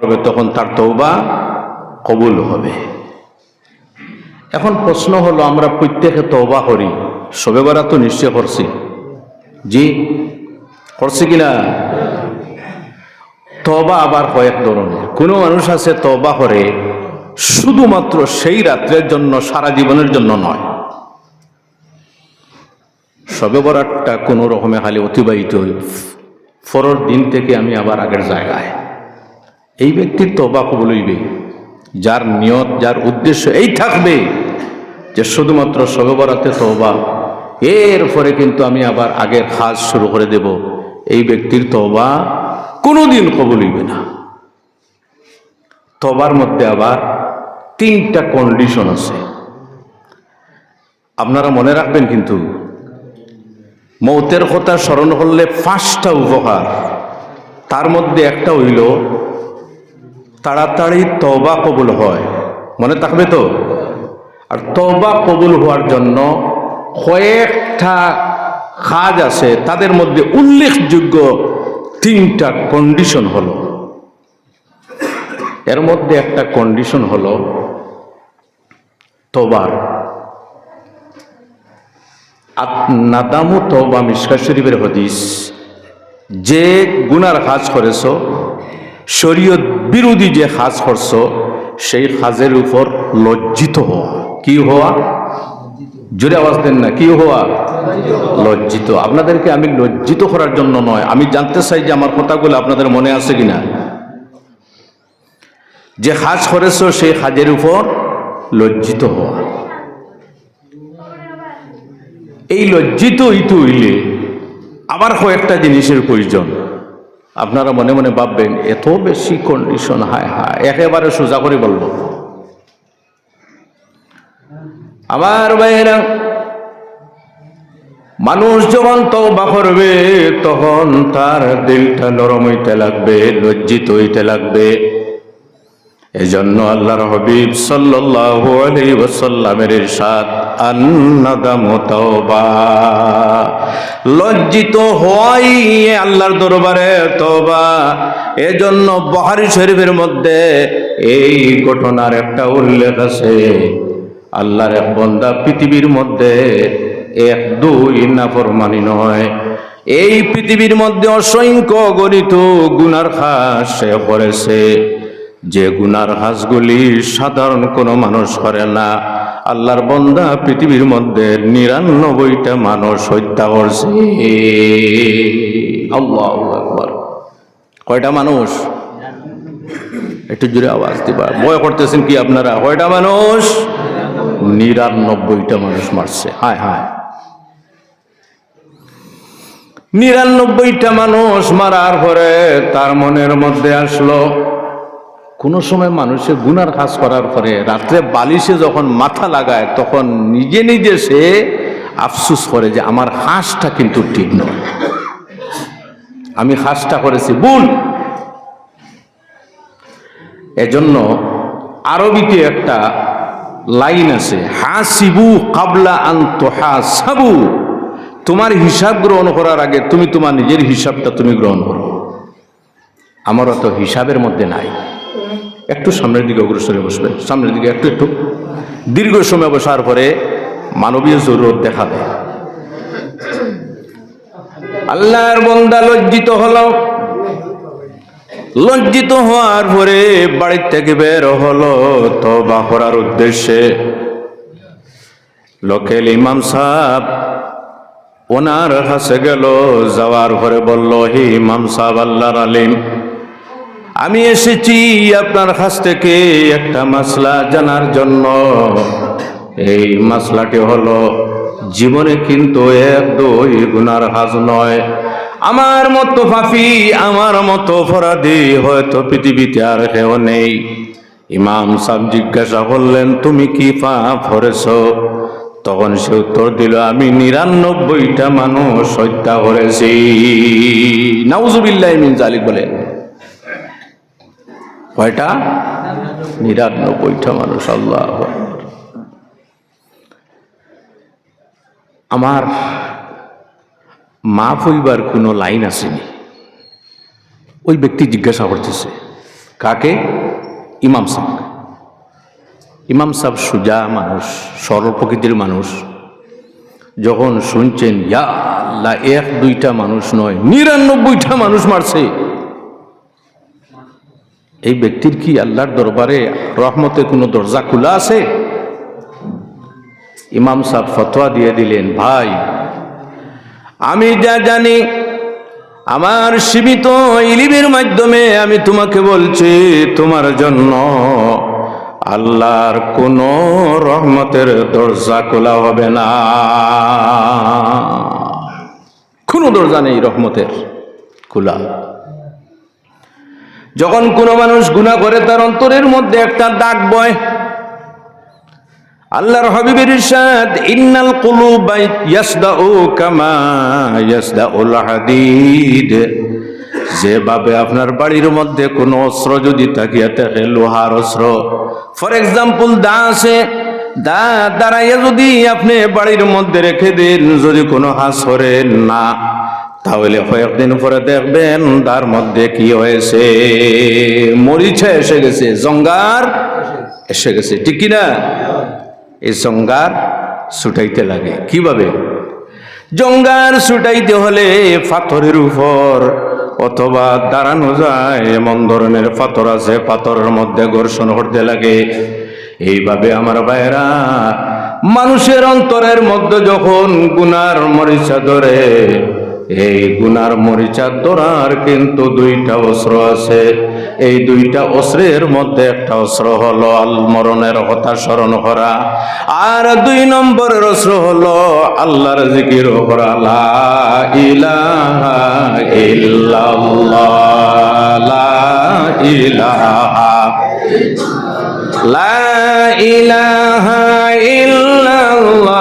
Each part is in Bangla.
করবে তখন তার তৌবা কবুল হবে। এখন প্রশ্ন হলো, আমরা প্রত্যেকে তৌবা করি, সবে বেড়া তো নিশ্চয় করছি। জি, করছি কিনা তবা আবার কয়েক ধরনের। কোনো মানুষ আছে তবা করে শুধুমাত্র সেই রাত্রের জন্য, সারা জীবনের জন্য নয়। সবে বরাতটা কোনো রকমে খালি অতিবাহিত পরের দিন থেকে আমি আবার আগের জায়গায়। এই ব্যক্তির তবা কবুল হইবে। যার নিয়ত, যার উদ্দেশ্য এই থাকবে যে শুধুমাত্র সবে বরাতে তবা এরপরে কিন্তু আমি আবার আগের কাজ শুরু করে দেব। এই ব্যক্তির তবা কোনোদিন কবুল হইবে না। তবার মধ্যে আবার তিনটা কন্ডিশন আছে। আপনারা মনে রাখবেন কিন্তু, মৌতের কথা স্মরণ করলে পাঁচটা উপকার তার মধ্যে একটা হইল তাড়াতাড়ি তবা কবুল হয়। মনে থাকবে তো? আর তবা কবুল হওয়ার জন্য কয়েকটা কাজ আছে, তাদের মধ্যে উল্লেখযোগ্য তিনটা কন্ডিশন হলো। এর মধ্যে একটা কন্ডিশন হলো তোবার নাদামু তবা মিসকা শরীফের হদিস, যে গুনার কাজ করেছ শরীয়ত বিরোধী যে কাজ করছ, সেই কাজের উপর লজ্জিত হওয়া। কি হওয়া? জোরে আওয়াজ দেন না, কি হওয়া? লজ্জিত। আপনাদেরকে আমি লজ্জিত করার জন্য নয়, আমি জানতে চাই যে আমার কথাগুলো আপনাদের মনে আছে কিনা। যে কাজ করেছ, সেই কাজের উপর লজ্জিত হওয়া। এই লজ্জিত ইতু হইলে আবার কয়েকটা জিনিসের প্রয়োজন। আপনারা মনে মনে ভাববেন, এত বেশি কন্ডিশন হায় হায়, একেবারে সোজা করে বলব। আমার ভাইয়েরা, মানুষ যখন তওবা করবে, তখন তার দিলটা নরম হইতে লাগবে, লজ্জিত হইতে লাগবে। এজন্য আল্লাহর হবিব সাল্লাল্লাহু আলাইহি ওয়াসাল্লামের ইরশাদ আন্নাদামু তাওবা। লজ্জিত হওয়াই আল্লাহর দরবারে তওবা। এজন্য বহারি শরীফের মধ্যে এই ঘটনার একটা উল্লেখ আছে। আল্লাহর এক বন্দা পৃথিবীর মধ্যে এক, দুই নাফরমানি নয়। এই পৃথিবীর মধ্যে অসংখ্য গণিত গুনার খাস সে করেছে। যে গুনার হাঁসগুলি সাধারণ কোনো মানুষ করে না। আল্লাহর বন্দা পৃথিবীর মধ্যে নিরানব্বইটা মানুষ হত্যা করছে। কয়টা মানুষ? একটু জুড়ে আওয়াজ দিবা। ভয় করতেছেন কি আপনারা? কয়টা মানুষ? নিরানব্বইটা মানুষ মারছে। হায় হায়। নিরানব্বইটা মানুষ মারার পরে তার মনের মধ্যে আসলো কোনো সময় মানুষের গুনার কাজ করার পরে রাত্রে বালিশে যখন মাথা লাগায়, তখন নিজে নিজে সে আফসুস করে যে আমার হাঁসটা কিন্তু ঠিক নয়। আমি হাঁসটা করেছি, ভুল। এজন্য আরবিতে একটা লাইন আছে, হাসিবু কাবলা আন্ত হাসাবু তোমার হিসাব গ্রহণ করার আগে তুমি তোমার নিজের হিসাবটা তুমি গ্রহণ করো। আমার অত হিসাবের মধ্যে নাই। একটু সামনের দিকে অগ্রসরে বসবে। সামনের দিকে একটু একটু। দীর্ঘ সময় বসার পরে মানবীয় জরুরত দেখা দেয় আল্লাহর বন্দা লজ্জিত হলো। লজ্জিত হওয়ার পরে বাড়ির থেকে বের হলো তো করার উদ্দেশ্যে। লোকেল ইমাম সাহেব ওনার কাছে গেল, যাওয়ার পরে বলল, হে ইমাম সাহেব, আল্লাহর আলিম আমি এসেছি আপনার কাছ থেকে একটা মাসলা জানার জন্য। এই মাসলাটি হলো জীবনে কিন্তু এক দুই গুনার হাজ নয়। আমার মতো ফাফি আমার মতো অপরাধী হয়তো পৃথিবীতে আর কেউ নেই। ইমাম সাহেব জিজ্ঞাসা করলেন, তুমি কি পাপ করেছ? তখন সে উত্তর দিল, আমি নিরানব্বইটা মানুষ হত্যা করেছি। নাউজুবিল্লাহ মিন জালিক বলেন কয়টা? নিরানব্বইটা মানুষ, আল্লাহ। আমার মাফ হইবার কোনো লাইন আসেনি। ওই ব্যক্তি জিজ্ঞাসা করতেছে, কাকে? ইমাম সাহেব। ইমাম সাহেব সুজা মানুষ, সরল প্রকৃতির মানুষ। যখন শুনছেন, ইয়া আল্লাহ, এক দুইটা মানুষ নয়, নিরানব্বইটা মানুষ মারছে। এই ব্যক্তির কি আল্লাহর দরবারে রহমতে কোনো দরজা খোলা আছে? ইমাম সাহেব ফতোয়া দিয়ে দিলেন, ভাই, আমি যা জানি, আমার সীমিত ইলিমের মাধ্যমে আমি তোমাকে বলছি, তোমার জন্য আল্লাহর কোন রহমতের দরজা খোলা হবে না। কোনো দরজা নেই রহমতের, খোলা। যখন কোনো মানুষ গুণা করে, তার অন্তরের মধ্যে একটা দাগ বয়। আল্লাহর হাবিবের ইরশাদ, ইন্নাল কুলুবা ইয়াসদাউ কামা ইয়াসদাউল হাদিদ। যেভাবে আপনার বাড়ির মধ্যে কোনো অস্ত্র যদি থাকে, লোহার অস্ত্র। ফর এক্সাম্পল দা আছে। দা দাঁড়াইয়া যদি আপনি বাড়ির মধ্যে রেখে দেন, যদি কোনো হাস না। তাহলে কয়েকদিন পরে দেখবেন তার মধ্যে কি হয়েছে? মরিচা এসে গেছে, জঙ্গার এসে গেছে, ঠিক কিনা? এই জঙ্গার ছুটাইতে লাগে। কীভাবে? জঙ্গার ছুটাইতে হলে পাথরের উপর অথবা দাঁড়ানো যায়, এমন ধরনের পাথর আছে, পাথরের মধ্যে ঘর্ষণ করতে লাগে। এইভাবে আমার ভাইরা মানুষের অন্তরের মধ্যে যখন গুনার মরিচা ধরে এই গুনার মরিচা ধরার কিন্তু দুইটা অস্ত্র আছে। এই দুইটা অস্ত্রের মধ্যে একটা অস্ত্র হলো আল মরণের কথা স্মরণ করা আর দুই নম্বরের অস্ত্র হলো আল্লাহর জিকির করা লা ইলাহা লা ইলাহা লা ইলাহা ইল্লাল্লাহু।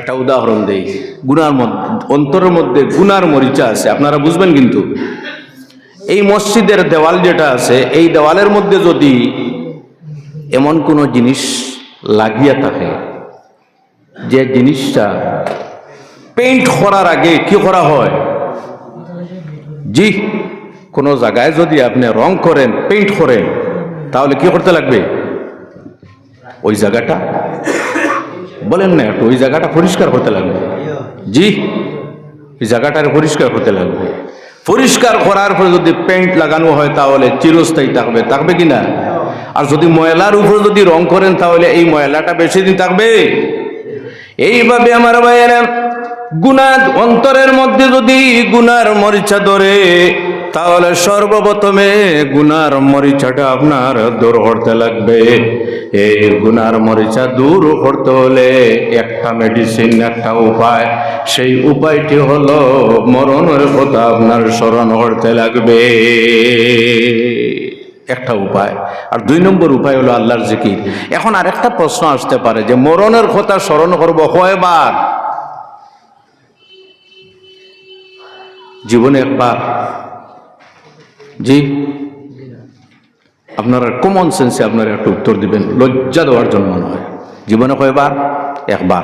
একটা উদাহরণ দেই। গুনার মধ্যে, অন্তরের মধ্যে গুনার মরিচা আছে, আপনারা বুঝবেন কিন্তু। এই মসজিদের দেওয়াল যেটা আছে, এই দেওয়ালের মধ্যে যদি এমন কোনো জিনিস লাগিয়া থাকে, যে জিনিসটা পেইন্ট করার আগে কি করা হয়? জি, কোনো জায়গায় যদি আপনি রং করেন পেইন্ট করেন, তাহলে কি করতে লাগবে? ওই জায়গাটা বলেন না একটু, ওই জায়গাটা পরিষ্কার করতে লাগবে। জি ওই জায়গাটার পরিষ্কার হতে লাগবে। পরিষ্কার করার পরে যদি পেইন্ট লাগানো হয় তাহলে চিরস্থায়ী থাকবে। থাকবে কি না? আর যদি ময়লার উপর যদি রং করেন তাহলে এই ময়লাটা বেশি দিন থাকবে। এইভাবে আমার ভাইয়েরা গুণা অন্তরের মধ্যে যদি গুনার মরিচা ধরে, তাহলে সর্বপ্রথমে গুনার মরিচাটা আপনার দূর করতে লাগবে। এই গুনার মরিচা দূর করতে হলে একটা মেডিসিন একটা উপায়। সেই উপায়টি হলো মরণের কথা আপনার স্মরণ করতে লাগবে। একটা উপায়। আর দুই নম্বর উপায় হলো আল্লাহর জিকির। এখন আরেকটা প্রশ্ন আসতে পারে যে মরণের কথা স্মরণ করব কয়বার? জীবনে একবার। জি? আপনারা কমন সেন্সে আপনারা একটু উত্তর দিবেন। লজ্জা দেওয়ার জন্য নয়। জীবনে কয়বার? একবার।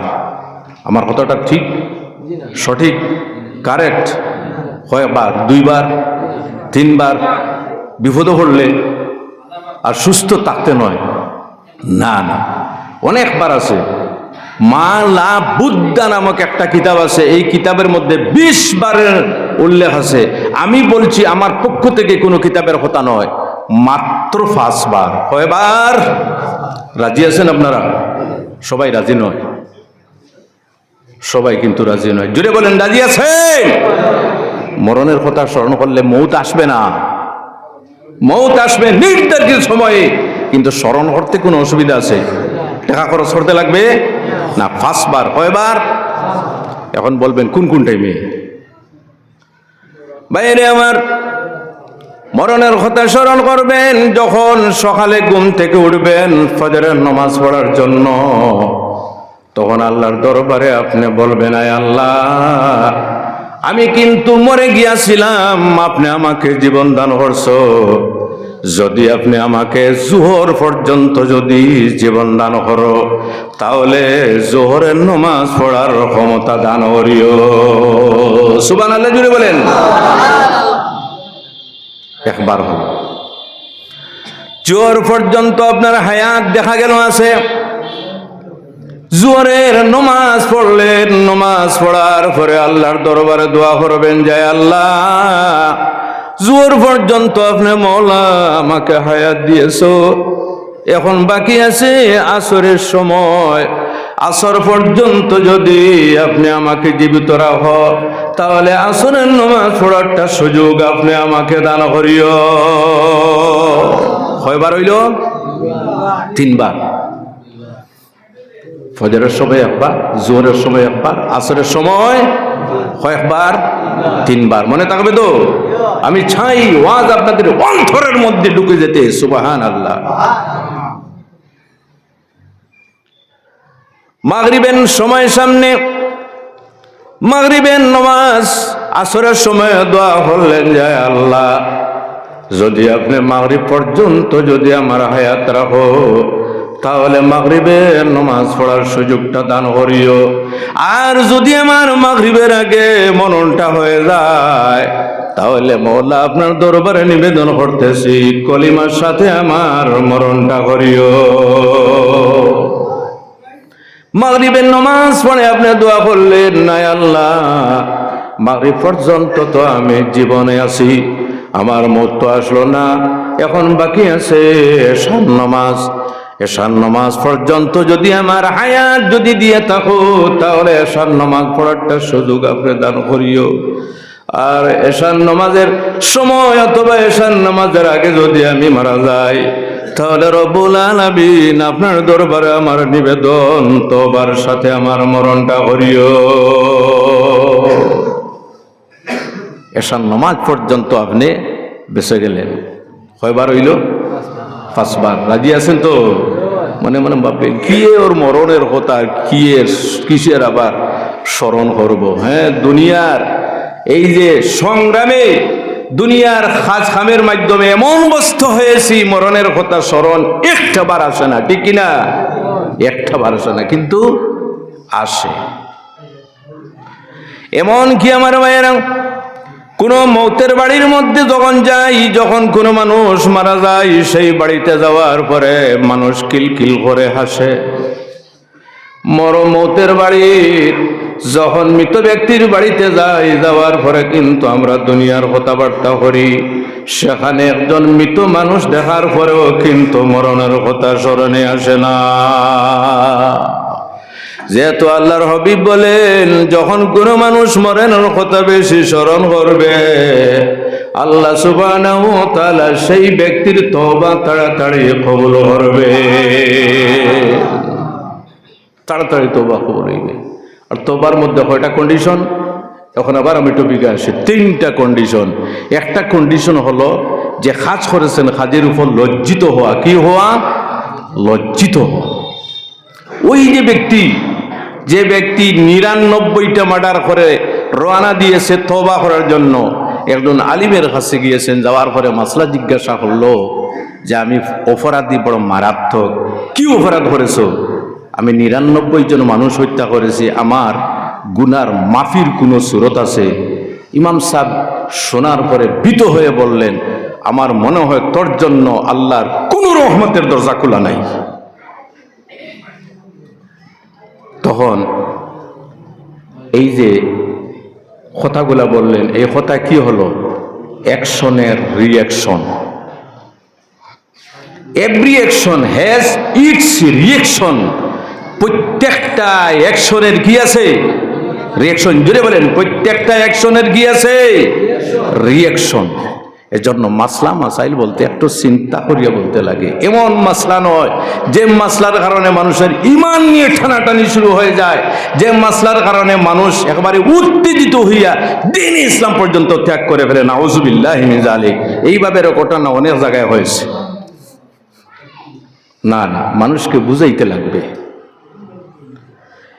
আমার কথাটা ঠিক? সঠিক? কারেক্ট কয়বার দুইবার? তিনবার? বিপদে পড়লে আর সুস্থ থাকতে নয়। না না। অনেকবার আছে। মা লা বুদ্ধা নামক একটা কিতাব আছে। এই কিতাবের মধ্যে বিশ বারের উল্লেখ আছে। আমি বলছি, আমার পক্ষ থেকে কোনো কিতাবের কথা নয়। মাত্র পাঁচবার। কয়বার? রাজি আছেন আপনারা? সবাই রাজি নয়। সবাই কিন্তু রাজি নয়। জুড়ে বলেন, রাজি আছেন? মরণের কথা স্মরণ করলে মৌত আসবে না। মৌত আসবে নির্ধারিত সময়ে। কিন্তু স্মরণ করতে কোনো অসুবিধা আছে? টাকা খরচ করতে লাগবে? না, পাঁচবার। কয়বার? এখন বলবেন, কোন কোন টাইমে বাইরে আমার মরণের কথা স্মরণ করবেন, যখন সকালে ঘুম থেকে উঠবেন, ফজরের নমাজ পড়ার জন্য। তখন আল্লাহর দরবারে আপনি বলবেন, আয় আল্লাহ, আমি কিন্তু মরে গিয়াছিলাম, আপনি আমাকে জীবন দান করছ। যদি আপনি আমাকে জোহর পর্যন্ত যদি জীবন দান করো, তাহলে জোহরের নমাজ পড়ার ক্ষমতা দান করিও। সুবান আল্লাহ জুড়ে বলেন। একবার হল জোহর পর্যন্ত আপনার হায়াত দেখা গেল আছে। জোহরের নমাজ পড়লেন, নমাজ পড়ার পরে আল্লাহর দরবারে দোয়া করবেন যায় আল্লাহ জোর পর্যন্ত আপনি মৌলা আমাকে হায়াত দিয়েছ। এখন বাকি আছে আসরের সময়। আসর পর্যন্ত যদি আপনি আমাকে জীবিত রাখ, তাহলে আসরের নমাজ পড়ারটা সুযোগ আপনি আমাকে দান করিও। কয়বার হইল? তিনবার। ফজরের সময় একবার জোরের সময় একবার, আসরের সময় কয়েকবার? তিনবার। মনে থাকবে তো? আমি চাই ওয়াজ আপনাদের অন্তরের মধ্যে ঢুকে যেতে সুবাহান আল্লাহ মাগরিবেন সময় সামনে মাগরিবেন নমাজ, আসরের সময় দোয়া করলেন যায় আল্লাহ, যদি আপনি মাগরিব পর্যন্ত যদি আমার হায়াত রাখো, তাহলে মাগরিবের নমাজ পড়ার সুযোগটা দান করিও। আর যদি আমার মাগরিবের আগে মননটা হয়ে যায়, তাহলে মৌলা আপনার দরবারে নিবেদন করতেছি, কলিমার সাথে আমার মরণটা করিও। মাগরিবের নমাজ পড়ে আপনি দোয়া করলেন নাই আল্লাহ, মাগরিব পর্যন্ত তো আমি জীবনে আছি, আমার মত তো আসলো না, এখন বাকি আছে এসান নমাজ। এসান নমাজ পর্যন্ত যদি আমার হায়াত যদি দিয়ে থাকো, তাহলে এসান নমাজ পড়ারটা সুযোগ আপনি দান করিও। আর এসান নমাজের সময় অথবা এসান নমাজের আগে যদি আমি মারা যাই তাহলে রব্বুল আলামিন আপনার দরবারে আমার নিবেদন তোবার সাথে আমার মরণটা হরিও এসান নমাজ পর্যন্ত আপনি বেঁচে গেলেন। কয়বার হইল? পাঁচবার। রাজি আছেন তো? মনে মনে ভাববে কি ওর মরণের কথা, কি এর কিসের আবার স্মরণ করব? হ্যাঁ দুনিয়ার এই যে সংগ্রামে দুনিয়ার খাজ খামের মাধ্যমে এমন বস্তু হয়েছি, মরণের কথা স্মরণ একটা বার আসে না, ঠিক কিনা? একটা বার আসে না, কিন্তু আসে। এমন কি আমার ভাইয়েরা কোনো মৌতের বাড়ির মধ্যে যখন যাই, যখন কোনো মানুষ মারা যায়, সেই বাড়িতে যাওয়ার পরে মানুষ কিলকিল করে হাসে। মর মৌতের বাড়ির যখন মৃত ব্যক্তির বাড়িতে যাই, যাওয়ার পরে কিন্তু আমরা দুনিয়ার কথাবার্তা করি। সেখানে একজন মৃত মানুষ দেখার পরেও কিন্তু মরণের কথা স্মরণে আসে না। যেহেতু আল্লাহর হবিব বলেন, যখন কোনো মানুষ মরেনের কথা বেশি স্মরণ করবে, আল্লাহ ওয়া সেই ব্যক্তির তবা তাড়াতাড়ি কবুল করবে। তাড়াতাড়ি তবা কবুল হইবে আর তোবার মধ্যে কয়টা কন্ডিশন এখন আবার আমি টপিকে আসি। তিনটা কন্ডিশন একটা কন্ডিশন হলো যে কাজ করেছেন কাজের উপর লজ্জিত হওয়া। কি হওয়া? লজ্জিত হওয়া। ওই যে ব্যক্তি যে ব্যক্তি নিরানব্বইটা মার্ডার করে, রওনা দিয়েছে তবা করার জন্য। একজন আলিমের কাছে গিয়েছেন, যাওয়ার পরে মাসলা জিজ্ঞাসা করল যে, আমি অপরাধী, বড় মারাত্মক। কি অপরাধ করেছ? আমি নিরানব্বই জন মানুষ হত্যা করেছি, আমার গুনার মাফির কোনো সুরত আছে? ইমাম সাহেব শোনার পরে ভীত হয়ে বললেন, আমার মনে হয় তোর জন্য আল্লাহর কোনো রহমতের দরজা খোলা নাই। তখন এই যে কথাগুলা বললেন, এই কথা কি হলো? অ্যাকশনের reaction every action has its reaction প্রত্যেকটা অ্যাকশনের কি আছে? রিয়াকশন জুড়ে বলেন, প্রত্যেকটা অ্যাকশনের কি আছে? রিয়াকশন এজন্য মাসলা, মাসাইল বলতে একটু চিন্তা করিয়া বলতে লাগে। এমন মাসলা নয়, যে মাসলার কারণে মানুষের ইমান নিয়ে টানাটানি শুরু হয়ে যায়, যে মাসলার কারণে মানুষ একেবারে উত্তেজিত হইয়া দিন ইসলাম পর্যন্ত ত্যাগ করে ফেলে। নাউজুবিল্লাহ আলী এইভাবে ঘটনা অনেক জায়গায় হয়েছে। না না, মানুষকে বুঝাইতে লাগবে।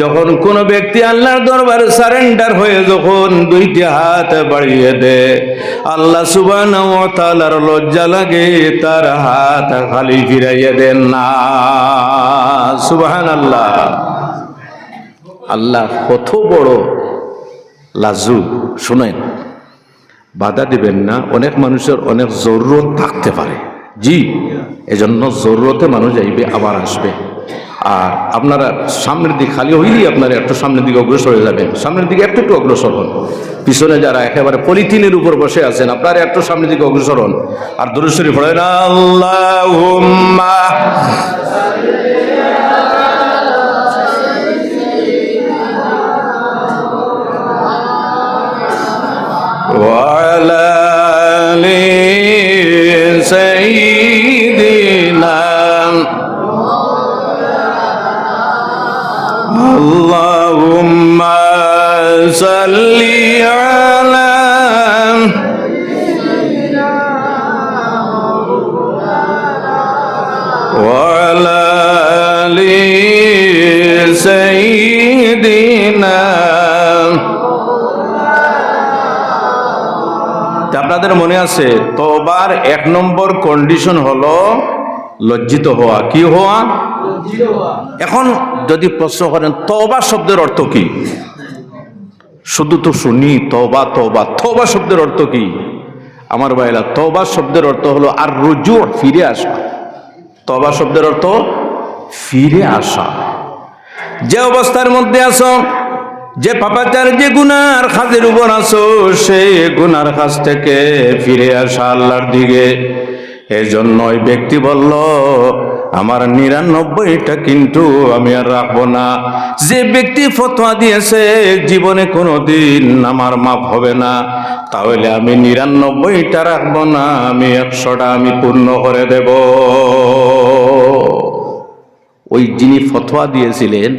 যখন কোন ব্যক্তি আল্লাহর দরবারে সারেন্ডার হয়ে যখন দুইটি হাত বাড়িয়ে দেয়, আল্লাহ সুবহানাহু ওয়া তাআলার লজ্জা লাগে, তার হাত খালি ফিরাইয়ে দেন না। সুবহানাল্লাহ। আল্লাহ আল্লাহ কত বড় লাজু শুনেন, বাধা দিবেন না, অনেক মানুষের অনেক জরুরত থাকতে পারে। জি, এজন্য জরুরতে মানুষ যাইবে, আবার আসবে। আর আপনারা সামনের দিক খালি হইলেই আপনারা একটু সামনের দিকে অগ্রসর হয়ে যাবেন সামনের দিকে একটু একটু অগ্রসর হন পিছনে যারা একেবারে পলিথিনের উপর বসে আছেন আপনারা একটু সামনের দিকে অগ্রসর হন আর দূরেশ্বরী পড়েন আল্লাহ وعلى آل سيدنا اللهم صل على وعلى آل سيدنا তা আপনাদের মনে আছে তোবার এক নম্বর কন্ডিশন হলো লজ্জিত হওয়া কি হওয়া এখন যদি প্রশ্ন করেন তবা শব্দের অর্থ কি? শুধু তো শুনি তবা তবা তবা শব্দের অর্থ কি? আমার ভাইরা তবা শব্দের অর্থ হলো আর রুজু ফিরে আসা। তবা শব্দের অর্থ ফিরে আসা। যে অবস্থার মধ্যে আসো যে পাপাচার, যে গুনার খাজের উপর আসো সেই গুনার কাছ থেকে ফিরে আসা আল্লাহর দিকে। এই জন্য ওই ব্যক্তি বলল আমার নিরানব্বইটা কিন্তু আমি আর রাখব না। যে ব্যক্তি ফতোয়া দিয়েছে, জীবনে কোনো দিন আমার মাপ হবে না। তাহলে আমি নিরানব্বইটা রাখব না, আমি একশোটা আমি পূর্ণ করে দেব। ওই যিনি ফতোয়া দিয়েছিলেন,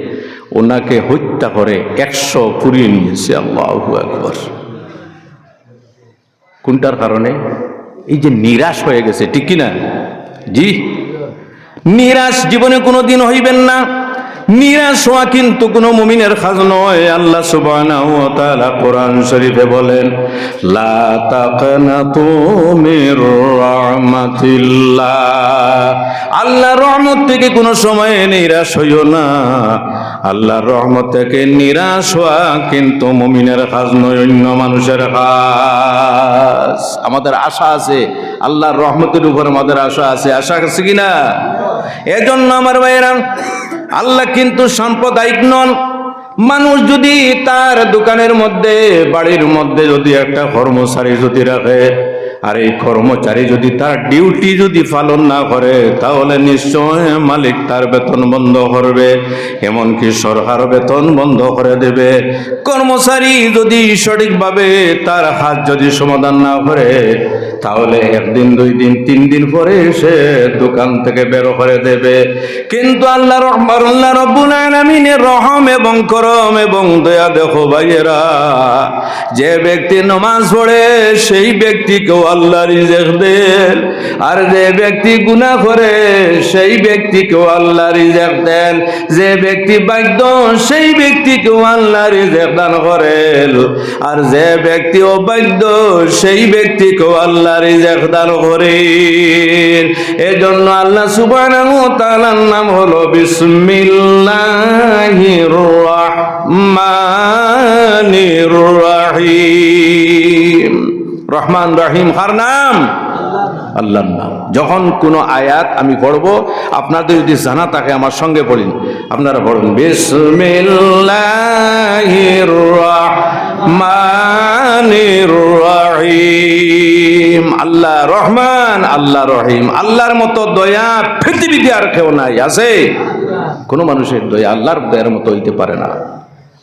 ওনাকে হত্যা করে একশো পুরিয়ে নিয়েছে, আল্লাহ একবার কোনটার কারণে? এই যে নিরাশ হয়ে গেছে, ঠিক কিনা? জি? নিরাশ জীবনে কোনো দিন হইবেন না। নিরাশ হওয়া কিন্তু কোনো মুমিনের খাজ নয়। আল্লাহ সুবহানাহু কোরআন শরীফে বলেন রাহমাতিল্লাহ। আল্লাহর রহমত থেকে কোনো সময় নিরাশ হইও না। আল্লাহর রহমত থেকে নিরাশ হওয়া কিন্তু মুমিনের কাজ নয়, অন্য মানুষের কাজ আমাদের আশা আছে, আল্লাহর রহমতের উপর আমাদের আশা আছে। আশা আছে কিনা? এজন্য আমার ভাইয়েরা, আল্লাহ কিন্তু সাম্প্রদায়িক নন। মানুষ যদি তার দোকানের মধ্যে, বাড়ির মধ্যে যদি একটা কর্মচারী যদি রাখে আর এই কর্মচারী যদি তার ডিউটি যদি পালন না করে, তাহলে নিশ্চয় মালিক তার বেতন বন্ধ করবে, এমনকি সরকার বেতন বন্ধ করে দেবে। কর্মচারী যদি সঠিকভাবে তার হাত যদি সমাধান না করে, তাহলে একদিন, দুই দিন, তিন দিন পরে সে দোকান থেকে বের করে দেবে। কিন্তু আল্লাহ রহমান, আল্লাহ রব্বুল রহম এবং করম এবং দয়া দেখো ভাইয়েরা, যে ব্যক্তি নমাজ পড়ে, সেই ব্যক্তিকেও আল্লাহ রিজেক দেন। আর যে ব্যক্তি গুনাহ করে, সেই ব্যক্তিকেও আল্লাহ রিজেক দেন। যে ব্যক্তি বাধ্য, সেই ব্যক্তিকেও আল্লাহ রিজেক দান করেন। আর যে ব্যক্তি অবাধ্য, সেই ব্যক্তিকেও আল্লাহ রিজেক দান করেন। এজন্য আল্লাহ তাআলার নাম হলো বিসমিল্লাহির রহমান রহিম হার নাম? আল্লাহর নাম। যখন কোনো আয়াত আমি পড়ব, আপনাদের যদি জানা থাকে আমার সঙ্গে পড়িন আপনারা পড়ুন রহিম। আল্লাহ রহমান, আল্লাহ রহিম। আল্লাহর মতো দয়া পৃথিবীতে আর কেউ নাই, আছে? কোনো মানুষের দয়া আল্লাহর দয়ার মতো হইতে পারে না।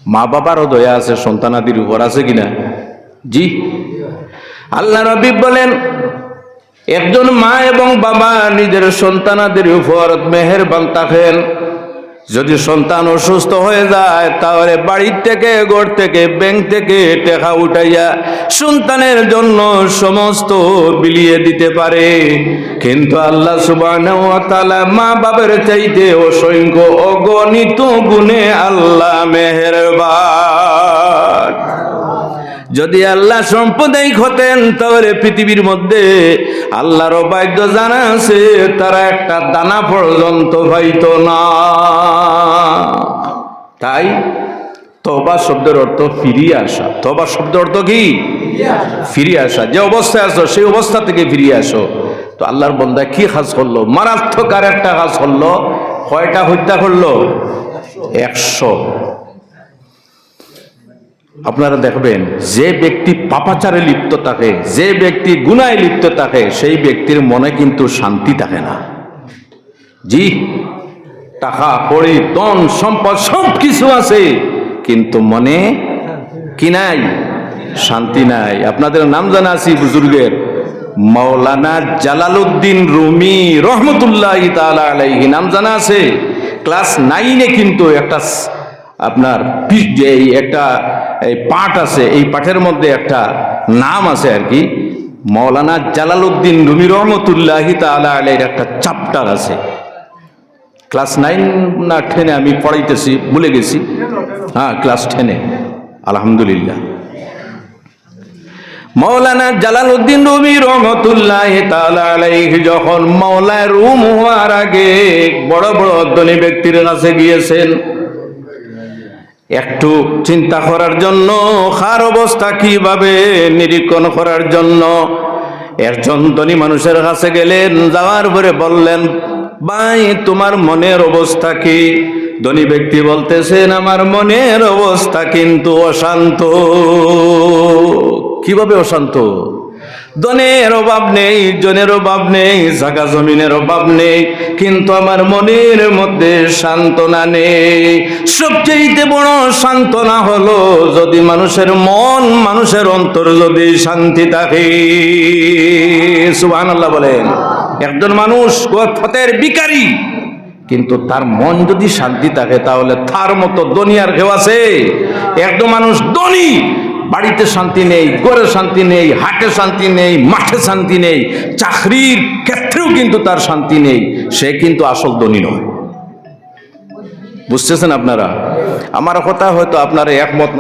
মা বাবারও দয়া আছে, সন্তানাদির উপর আছে কিনা? জি? আল্লাহ রবি বলেন, একজন মা এবং বাবা নিজের সন্তানাদের উপর মেহেরবান থাকেন। যদি সন্তান অসুস্থ হয়ে যায়, তাহলে বাড়ির থেকে, ঘর থেকে, ব্যাংক থেকে টাকা উঠাইয়া সন্তানের জন্য সমস্ত বিলিয়ে দিতে পারে। কিন্তু আল্লাহ তাআলা মা বাবার চাইতে অসংখ্য অগণিত গুণে আল্লাহ মেহেরবান। যদি আল্লাহ সম্প্রদায়িক হতেন তাহলে পৃথিবীর মধ্যে আল্লাহর বাদ্য জানা আছে তারা একটা দানা পর্যন্ত পাইত না। তাই তবা শব্দের অর্থ ফিরিয়ে আসা। তবা শব্দের অর্থ কি? ফিরিয়ে আসা। যে অবস্থায় আসো সেই অবস্থা থেকে ফিরিয়ে আসো। তো আল্লাহর বন্দা কি কাজ করল? মারাত্মক আর একটা কাজ করল। কয়টা হত্যা করল? একশো। আপনারা দেখবেন, যে ব্যক্তি পাপাচারে লিপ্ত থাকে, যে ব্যক্তি গুনায় লিপ্ত থাকে, সেই ব্যক্তির মনে কিন্তু শান্তি থাকে না। জি, টাকা কড়ি ধন, সম্পদ সব কিছু আছে, কিন্তু মনে কি নাই? শান্তি নাই। আপনাদের নাম জানা আছি বুজুর্গের? মাওলানা জালালউদ্দিন রুমি রহমতুল্লাহ নাম জানা আছে? ক্লাস নাইনে কিন্তু একটা আপনার যে একটা, এই পাঠ আছে, এই পাঠের মধ্যে একটা নাম আছে আর কি। মৌলানা জালালউদ্দিন রুমি রহমতুল্লাহ তাআলা আলাইহির একটা চাপ্টার আছে। ক্লাস নাইন না টেনে আমি পড়াইতেছি, ভুলে গেছি। হ্যাঁ ক্লাস টেনে। আলহামদুলিল্লাহ। মৌলানা জালালউদ্দিন রুমি রহমতুল্লাহ যখন মৌলায় রুম হওয়ার আগে বড় বড় ধনী ব্যক্তির কাছে গিয়েছেন একটু চিন্তা করার জন্য, খার অবস্থা কীভাবে নিরীক্ষণ করার জন্য? একজন ধনী মানুষের কাছে গেলেন, যাওয়ার পরে বললেন, ভাই, তোমার মনের অবস্থা কি? ধনী ব্যক্তি বলতেছেন, আমার মনের অবস্থা কিন্তু অশান্ত। কীভাবে অশান্ত? ধনের অভাব নেই, জনের অভাব নেই, জাগা জমিনের অভাব নেই, কিন্তু আমার মনের মধ্যে সান্ত্বনা নেই। সবচেয়ে বড় সান্ত্বনা হলো, যদি মানুষের মন মানুষের অন্তর যদি শান্তি থাকে। আল্লাহ বলেন, একজন মানুষ ফতের বিকারী কিন্তু তার মন যদি শান্তি থাকে, তাহলে তার মতো দুনিয়ার কেউ আছে। একদম মানুষ ধনী বাড়িতে শান্তি নেই গড়ে শান্তি নেই, হাটে শান্তি নেই, মাঠে শান্তি নেই, চাকরির ক্ষেত্রেও কিন্তু তার শান্তি নেই, সে কিন্তু আসল ধনী নয়। বুঝতেছেন আপনারা? আমার কথা হয়তো আপনারা একমত